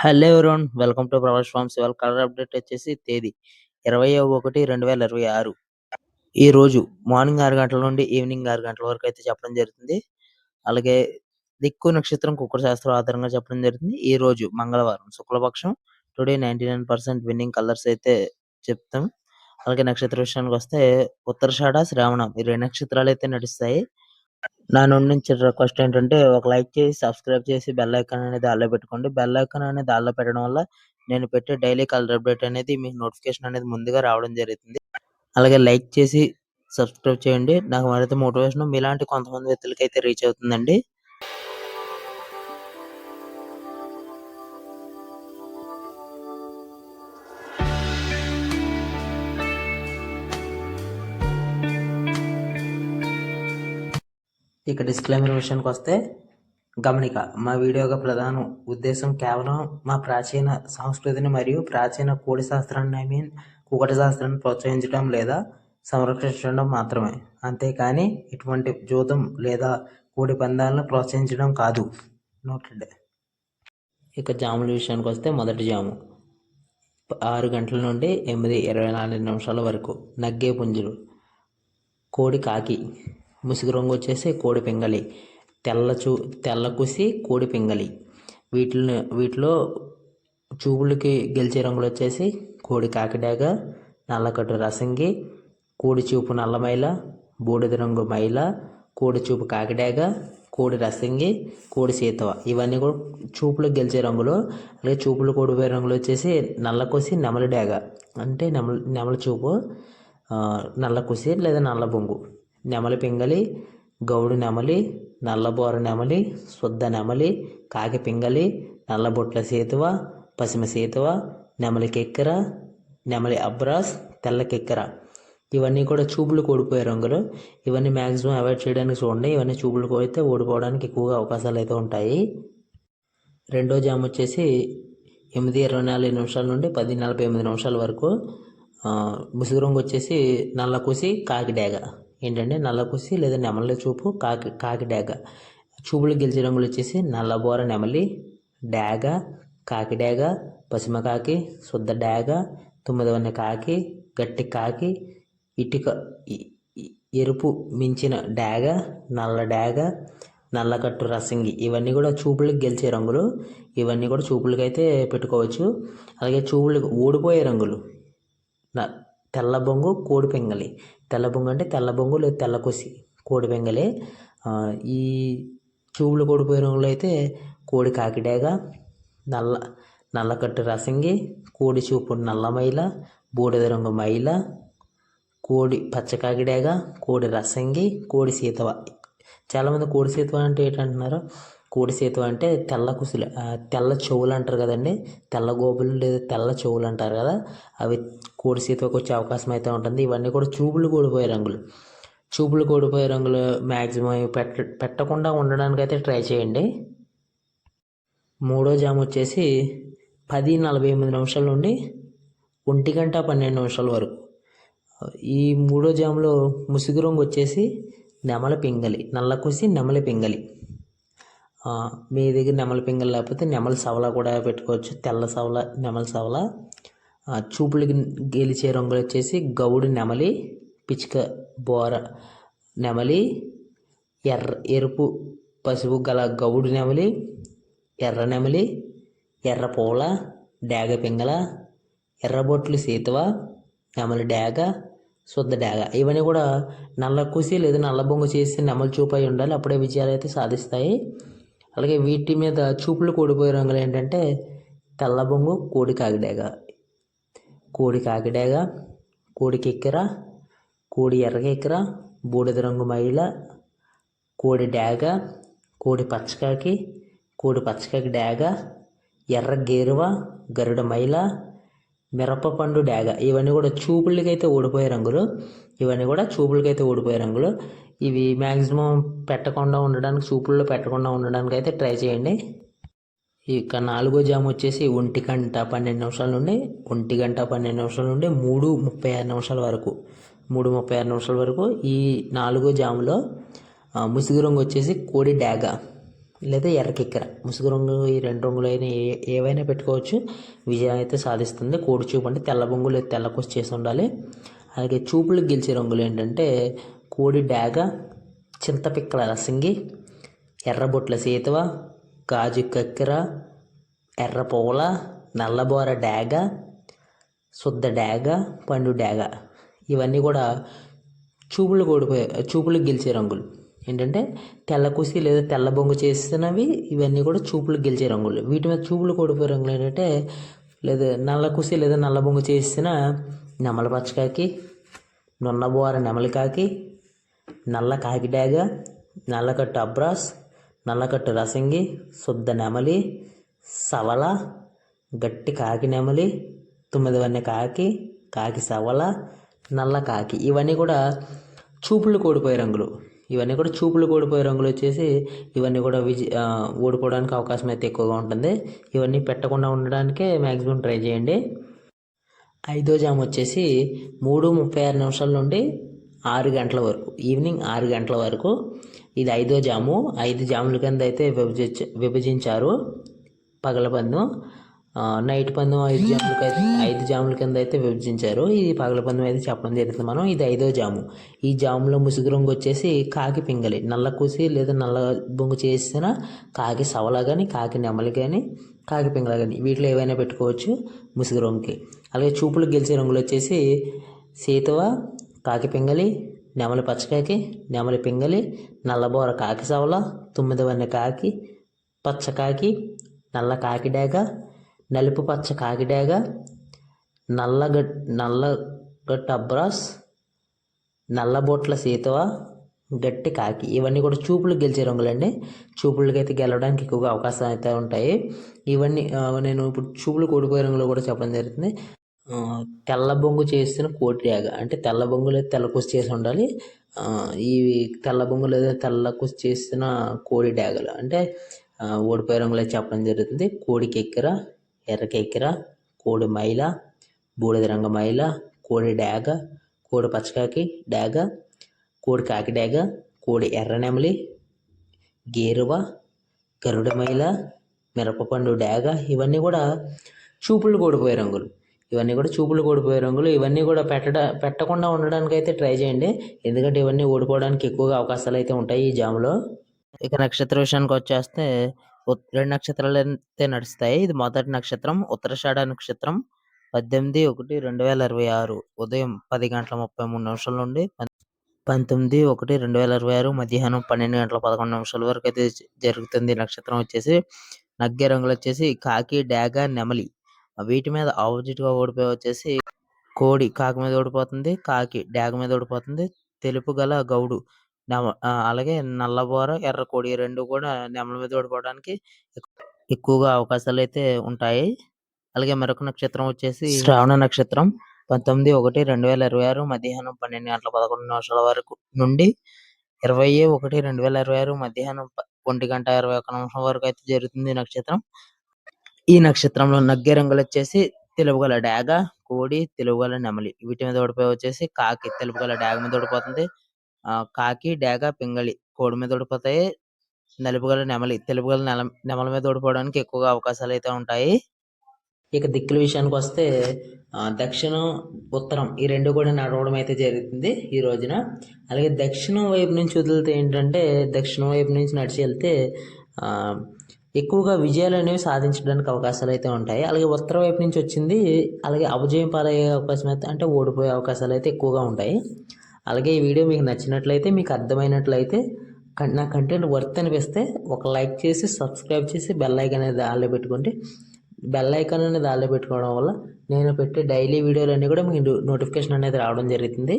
Hello everyone welcome to Pravas farms. ఇవాళ colour update వచ్చేసి తేదీ ఇరవై ఒకటి రెండు వేల ఇరవై ఆరు. ఈ రోజు మార్నింగ్ ఆరు గంటల నుండి ఈవినింగ్ ఆరు గంటల వరకు అయితే చెప్పడం జరుగుతుంది. అలాగే దిక్కు నక్షత్రం కుక్కర శాస్త్రం ఆధారంగా చెప్పడం జరుగుతుంది. ఈ రోజు మంగళవారం శుక్లపక్షం. Today ninety nine percent winning colours అయితే చెప్తాం. అలాగే నక్షత్ర విషయానికి వస్తే ఉత్తరషాఢ శ్రావణం ఈ రెండు నక్షత్రాలు అయితే నడుస్తాయి. నా నుండి నుంచి రిక్వెస్ట్ ఏంటంటే ఒక లైక్ చేసి సబ్స్క్రైబ్ చేసి బెల్ ఐకాన్ అనేది ఆల్లో పెట్టుకోండి. బెల్ ఐకాన్ అనేది ఆల్లో పెట్టడం వల్ల నేను పెట్టే డైలీ కలర్ అప్డేట్ అనేది మీకు నోటిఫికేషన్ అనేది ముందుగా రావడం జరుగుతుంది. అలాగే లైక్ చేసి సబ్స్క్రైబ్ చేయండి. నాకు మరింత మోటివేషన్ మీలాంటి కొంతమంది వ్యక్తులకి అయితే రీచ్ అవుతుందండి. ఇక డిస్క్లైమర్ విషయానికి వస్తే గమనిక మా వీడియో యొక్క ప్రధాన ఉద్దేశం కేవలం మా ప్రాచీన సంస్కృతిని మరియు ప్రాచీన కోడి శాస్త్రాన్ని ఐ మీన్ కుకట శాస్త్రాన్ని ప్రోత్సహించడం లేదా సంరక్షించడం మాత్రమే. అంతేకాని ఇటువంటి జూదం లేదా కోడి పందాలను ప్రోత్సహించడం కాదు. నోటెడ్ ఇక జాముల విషయానికి వస్తే మొదటి జాము. ఆరు గంటల నుండి ఎనిమిది ఇరవై నాలుగు నిమిషాల వరకు నగ్గే పుంజులు. కోడి కాకి. ముసుగు రంగు వచ్చేసి కోడి పింగళి. తెల్ల చూ తెల్ల కుసి కోడి పింగళి. వీటిని వీటిలో చూపులకి గెలిచే రంగులు వచ్చేసి కోడి కాకిడాగ నల్లకట్టు రసంగి కోడి చూపు నల్లమైల బూడిద రంగు మైల కోడి చూపు కాకిడాగ కోడి రసంగి కోడి సీతవ. ఇవన్నీ కూడా చూపులు గెలిచే రంగులు. అలాగే చూపులు కోడిపోయే రంగులు వచ్చేసి నల్ల కొసి నెమలి డేగ. అంటే నెమలి నెమలి చూపు నల్ల కుసి లేదా నల్ల బొంగు. నెమలి పింగలి గౌడు నెమలి నల్లబోర నెమలి శుద్ధ నెమలి కాకి పింగలి నల్లబొట్ల సేతువ పసిమ సేతువ నెమలి కెక్కెర నెమలి అబ్రాస్ తెల్ల కెక్కెర. ఇవన్నీ కూడా చూపులు కోడిపోయే రంగులు. ఇవన్నీ మ్యాక్సిమం అవాయిడ్ చేయడానికి చూడండి. ఇవన్నీ చూపులు కోడితే ఓడిపోవడానికి ఎక్కువగా అవకాశాలు అయితే ఉంటాయి. రెండో జామ్ వచ్చేసి ఎనిమిది ఇరవై నాలుగు నిమిషాల నుండి పది నలభై ఎనిమిది నిమిషాల వరకు ముసుగు రంగు వచ్చేసి నల్ల కూసి కాకి డేగ. ఏంటంటే నల్లకుసి లేదా నెమలి చూపు కాకి కాకి డేగ. చూపులు గెలిచే రంగులు వచ్చేసి నల్లబోర నెమలి డాగ కాకి డేగ పసిమ కాకి శుద్ధ డాగ తొమ్మిదవన్న కాకి గట్టి కాకి ఇటుక ఎరుపు మించిన డాగ నల్ల డాగ నల్లకట్టు రసంగి. ఇవన్నీ కూడా చూపులకు గెలిచే రంగులు. ఇవన్నీ కూడా చూపులకైతే పెట్టుకోవచ్చు. అలాగే చూపులకు ఓడిపోయే రంగులు. తెల్ల బొంగు కోడి పెంగలి. తెల్ల బొంగు అంటే తెల్ల బొంగు లేదు తెల్ల కొసి కోడి పెంగలి. ఈ చూపులు కోడిపోయే రంగులు అయితే కోడి కాకిడాగ నల్ల నల్లకట్టు రసంగి కోడి చూపు నల్ల మైల బూడిద రంగు మైల కోడి పచ్చకాకిడాగ కోడి రసంగి కోడి సీతవ. చాలామంది కోడి సీతవ అంటే ఏంటంటున్నారు? కోడి అంటే తెల్ల కుసులు తెల్ల చెవులు అంటారు కదండి. తెల్ల గోపులు లేదా తెల్ల చెవులు అంటారు కదా. అవి కోడి వచ్చే అవకాశం అయితే ఉంటుంది. ఇవన్నీ కూడా చూపులు కూడిపోయే రంగులు. చూపులు కూడిపోయే రంగులు మ్యాక్సిమం పెట్ట పెట్టకుండా ఉండడానికి అయితే ట్రై చేయండి. మూడో జామ్ వచ్చేసి పది నలభై ఎనిమిది నిమిషాల నుండి ఒంటి గంట పన్నెండు నిమిషాల వరకు. ఈ మూడో జాములో ముసుగు రంగు వచ్చేసి నెమల పింగలి నల్ల కుసి పింగలి మీ దగ్గర నెమల పింగల్ లేకపోతే నెమలి సవల కూడా పెట్టుకోవచ్చు. తెల్ల సవల నెమలి సవల. చూపులకి గెలిచే రంగులు వచ్చేసి గౌడు నెమలి పిచ్చుక బోర నెమలి ఎర్ర ఎరుపు పసుపు గల గౌడు నెమలి ఎర్ర నెమలి ఎర్ర పూల డేగ పింగల ఎర్రబొట్లు సీతవ నెమలి డాగ శుద్ధ డేగ. ఇవన్నీ కూడా నల్ల కుసి లేదా నల్ల బొంగు చేసి నెమలి చూపై ఉండాలి. అప్పుడే విజయాలు అయితే సాధిస్తాయి. అలాగే వీటి మీద చూపులు కూడిపోయే రంగులు ఏంటంటే తెల్ల బొంగు కోడి కాకిడేగ. కోడి కాకిడాగ కోడి కిక్కెర కోడి ఎర్రకెక్కెర బూడిద రంగు మైల కోడి డాగ కోడి పచ్చకాకి కోడి పచ్చకాకి డాగ ఎర్ర గేరువ గరుడ మైల మిరపపండు డేగ. ఇవన్నీ కూడా చూపులకైతే ఓడిపోయే రంగులు. ఇవన్నీ కూడా చూపులకైతే ఓడిపోయే రంగులు. ఇవి మ్యాక్సిమం పెట్టకుండా ఉండడానికి చూపుల్లో పెట్టకుండా ఉండడానికి అయితే ట్రై చేయండి. ఇక నాలుగో జామ్ వచ్చేసి ఒంటి గంట పన్నెండు నిమిషాల నుండి ఒంటి గంట పన్నెండు నిమిషాల నుండి మూడు ముప్పై ఆరు నిమిషాల వరకు. మూడు ముప్పై ఆరు నిమిషాల వరకు ఈ నాలుగో జాములో ముసుగు రంగు వచ్చేసి కోడి డాగ లేదా ఎర్రకిక్కెర ముసుగు రంగు ఈ రెండు రంగులు అయినా ఏ ఏవైనా పెట్టుకోవచ్చు. విజయం అయితే సాధిస్తుంది. కోడి చూపు అంటే తెల్ల బొంగు లేదా తెల్లకొచ్చి చేసి ఉండాలి. అలాగే చూపులకు గెలిచే రంగులు ఏంటంటే కోడి డాగ చింతపిక్కల రసింగి ఎర్రబొట్ల సీతవ గాజు కక్కెర ఎర్ర పువ్వుల నల్లబోర డాగ శుద్ధ డాగ పండు డాగ ఇవన్నీ కూడా చూపులు కోడిపోయే చూపులు గెలిచే రంగులు. ఏంటంటే తెల్ల కుసి లేదా తెల్ల బొంగు చేసినవి ఇవన్నీ కూడా చూపులు గెలిచే రంగులు. వీటి మీద చూపులు కూడిపోయే రంగులు ఏంటంటే లేదా నల్ల కుసి లేదా నల్ల బొంగు చేసిన నెమల పచ్చకాకి నున్నబోర నెమలికాకి నల్ల కాకి డాగ నల్లకట్టు అబ్రాస్ నల్లకట్టు రసంగి శుద్ధ నెమలి సవల గట్టి కాకి నెమలి తొమ్మిది వన్నె కాకి కాకి సవల నల్ల కాకి. ఇవన్నీ కూడా చూపులు కూడిపోయే రంగులు. ఇవన్నీ కూడా చూపులు కూడిపోయే రంగులు వచ్చేసి ఇవన్నీ కూడా విజ ఆ, ఓడిపోవడానికి అవకాశం అయితే ఎక్కువగా ఉంటుంది. ఇవన్నీ పెట్టకుండా ఉండడానికే మ్యాక్సిమం ట్రై చేయండి. ఐదో జామ్ వచ్చేసి మూడు ముప్పై ఆరు నిమిషాల నుండి ఆరు గంటల వరకు ఈవినింగ్ ఆరు గంటల వరకు ఇది ఐదో జాము. ఐదు జాముల కింద అయితే విభజించ విభజించారు పగల పందెం. నైట్ పందెం ఐదు జాములకి అయితే ఐదు జాముల కింద అయితే విభజించారు. ఇది పగల పందెం అయితే చెప్పడం జరుగుతుంది మనం. ఇది ఐదో జాము. ఈ జాములో ముసుగు రంగు వచ్చేసి కాకి పింగలి. నల్ల కూసి లేదా నల్ల బొంగు చేసిన కాకి సవల కానీ కాకి నెమలి కానీ కాకి పింగళ కానీ వీటిలో ఏవైనా పెట్టుకోవచ్చు ముసుగు రంగుకి. అలాగే చూపులు గెలిచే రంగులు వచ్చేసి సీతవ కాకి పింగలి నెమలి పచ్చకాకి నెమలి పింగలి నల్లబోర కాకి సవల తొమ్మిదవన్న కాకి పచ్చ కాకి నల్ల కాకిడాగ నలుపు పచ్చ కాకి నల్ల నల్లగట్ నల్లగట్ట అబ్రాస్ నల్లబొట్ల సీతవ గట్టి కాకి. ఇవన్నీ కూడా చూపులు గెలిచే రంగులండి. చూపులకి అయితే గెలవడానికి ఎక్కువగా అవకాశం అయితే ఉంటాయి. ఇవన్నీ నేను ఇప్పుడు చూపులు కోడిపోయే రంగులో కూడా చెప్పడం జరుగుతుంది. తెల్ల బొంగు చేసిన కోటి డాగ అంటే తెల్ల బొంగు లేదా తెల్ల కుసి చేసి ఉండాలి. ఇవి ఈ తెల్ల బొంగు లేదా తెల్ల కుసి చేసిన కోడి డాగలు అంటే ఆ, ఓడిపోయే రంగులో చెప్పడం జరుగుతుంది. కోడికి ఎక్కెర ఎర్రకి ఎక్కెర కోడి మైల బూడిద రంగు మైల కోడి డాగ కోడి పచ్చకాకి డాగ కోడి కాకి డాగ కోడి ఎర్ర నెమలి గేరువ గరుడ మైల మిరపపండు డాగ ఇవన్నీ కూడా చూపులు కోడిపోయే రంగులు. ఇవన్నీ కూడా చూపులు కూడిపోయే రంగులు. ఇవన్నీ కూడా పెట్టడ పెట్టకుండా ఉండడానికి అయితే ట్రై చేయండి. ఎందుకంటే ఇవన్నీ ఓడిపోవడానికి ఎక్కువగా అవకాశాలు అయితే ఉంటాయి ఈ జాములో. ఇక నక్షత్ర విషయానికి వచ్చేస్తే రెండు నక్షత్రాలు అయితే నడుస్తాయి. ఇది మొదటి నక్షత్రం ఉత్తరాషాఢ నక్షత్రం పద్దెనిమిది ఒకటి రెండు వేల ఇరవై ఆరు ఉదయం పది గంటల ముప్పై మూడు నిమిషాల నుండి పంతొమ్మిది ఒకటి రెండు వేల ఇరవై ఆరు మధ్యాహ్నం పన్నెండు గంటల పదకొండు నిమిషాల వరకు అయితే జరుగుతుంది నక్షత్రం వచ్చేసి. నగ్గే రంగులు వచ్చేసి కాకి డాగ నెమలి. వీటి మీద ఆపోజిట్గా ఓడిపోయి వచ్చేసి కోడి కాకి మీద ఓడిపోతుంది కాకి డాగ మీద ఓడిపోతుంది. తెలుపు గల గౌడు నెమ- అలాగే నల్లబోర ఎర్ర కోడి రెండు కూడా నెమల మీద ఓడిపోవడానికి ఎక్కువగా అవకాశాలు అయితే ఉంటాయి. అలాగే మరొక నక్షత్రం వచ్చేసి శ్రావణ నక్షత్రం. పంతొమ్మిది ఒకటి రెండు వేల ఇరవై ఆరు మధ్యాహ్నం పన్నెండు గంటల పదకొండు నిమిషాల వరకు నుండి ఇరవై ఒకటి రెండు వేల ఇరవై ఆరు మధ్యాహ్నం ఒంటి గంట ఇరవై ఒక్క నిమిషం వరకు అయితే జరుగుతుంది నక్షత్రం. ఈ నక్షత్రంలో నగ్గే రంగులు వచ్చేసి తెలుపుగల డాగ కోడి తెలుపుగల నెమలి. వీటి మీద ఓడిపోయి వచ్చేసి కాకి తెలుపుగల డాగ మీద ఓడిపోతుంది. ఆ కాకి డాగ పింగళి కోడి మీద ఓడిపోతాయి. నలుపుగల నెమలి తెలుపుగల నెల నెమల మీద ఓడిపోవడానికి ఎక్కువగా అవకాశాలు అయితే ఉంటాయి. ఇక దిక్కుల విషయానికి వస్తే దక్షిణం ఉత్తరం ఈ రెండు కూడా నడవడం అయితే జరుగుతుంది ఈ రోజున. అలాగే దక్షిణం వైపు నుంచి వదిలితే ఏంటంటే దక్షిణం వైపు నుంచి నడిచి వెళ్తే ఆ, ఎక్కువగా విజయాలు అనేవి సాధించడానికి అవకాశాలు అయితే ఉంటాయి. అలాగే ఉత్తర వైపు నుంచి వచ్చింది అలాగే అపజయం పాలయ్యే అవకాశం అయితే అంటే ఓడిపోయే అవకాశాలు అయితే ఎక్కువగా ఉంటాయి. అలాగే ఈ వీడియో మీకు నచ్చినట్లయితే మీకు అర్థమైనట్లయితే నా కంటెంట్ వర్త్ అనిపిస్తే ఒక లైక్ చేసి సబ్స్క్రైబ్ చేసి బెల్ ఐకాన్ అనేది ఆల్లో పెట్టుకుంటే బెల్ ఐకాన్ అనేది ఆల్లో పెట్టుకోవడం వల్ల నేను పెట్టే డైలీ వీడియోలు అన్నీ కూడా మీకు నోటిఫికేషన్ అనేది రావడం జరుగుతుంది.